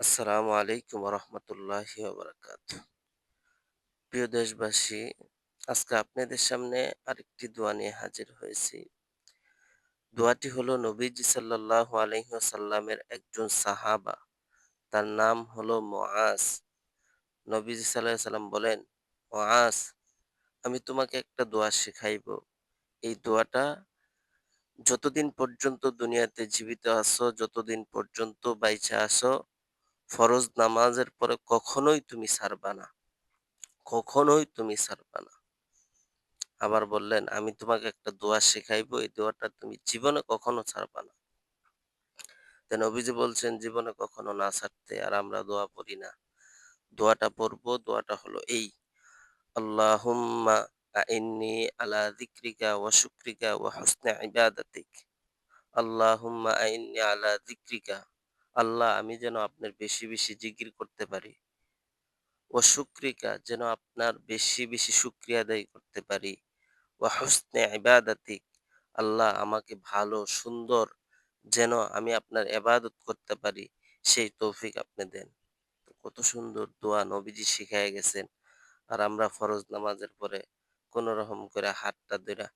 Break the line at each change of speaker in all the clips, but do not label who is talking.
আসসালামু আলাইকুম রহমতুল্লাহি ওবরাকাত প্রিয় দেশবাসী, আজকে আপনাদের সামনে আরেকটি দোয়া নিয়ে হাজির হয়েছি। দোয়াটি হলো নবীজি সাল্লাল্লাহু আলাইহি ওয়াসাল্লামের একজন সাহাবা। তার নাম হলো মুআজ। নবীজি আলাইহি সাল্লাম বলেন, মুআজ, আমি তোমাকে একটা দোয়া শেখাইব। এই দোয়াটা যতদিন পর্যন্ত দুনিয়াতে জীবিত আসো যতদিন পর্যন্ত বাইচা আছো ফরজ নামাজের পরে কখনোই তুমি ছাড়বা না। কখনোই তুমি ছাড়বা না। আবার বললেন, আমি তোমাকে একটা দোয়া শেখাইবো, এই দোয়াটা তুমি জীবনে কখনো ছাড়বা না। তেন অভিজি বলছেন, জীবনে কখনো না ছাড়তে আর আমরা দোয়া পড়ি না। দোয়াটা পড়ব, দোয়াটা হলো এই, আল্লাহুম্মা আইন্নি আলা যিকরিকা ওয়া শুকরিকা ওয়া হুসনি ইবাদাতিক। আল্লাহুম্মা আলা যিকরিকা আল্লাহ আমি যেন আপনার বেশি বেশি জিকির করতে পারি। ও শুক্রিকা যেন আপনার বেশি বেশি শুক্রিয়া আদায় করতে পারি। ও হুসনে ইবাদাতিক, আল্লাহ আমাকে ভালো, সুন্দর যেন আমি আপনার এবাদত করতে পারি, সেই তৌফিক আপনি দেন। কত সুন্দর দোয়া নবীজি শিখাই গেছেন। আর আমরা ফরজ নামাজের পরে কোন রকম করে হাতটা ধরে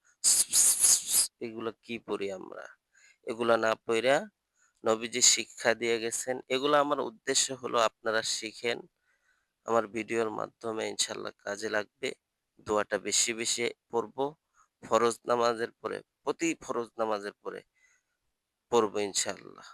এগুলো কি পড়ি আমরা? এগুলা না পড়া নবীজি শিক্ষা দিয়ে গেছেন। এগুলো আমার উদ্দেশ্য হলো আপনারা শিখেন। আমার ভিডিওর মাধ্যমে ইনশাল্লাহ কাজে লাগবে। দোয়াটা বেশি বেশি পড়ব। ফরজ নামাজের পরে, প্রতি ফরজ নামাজের পরে পড়ব ইনশাল্লাহ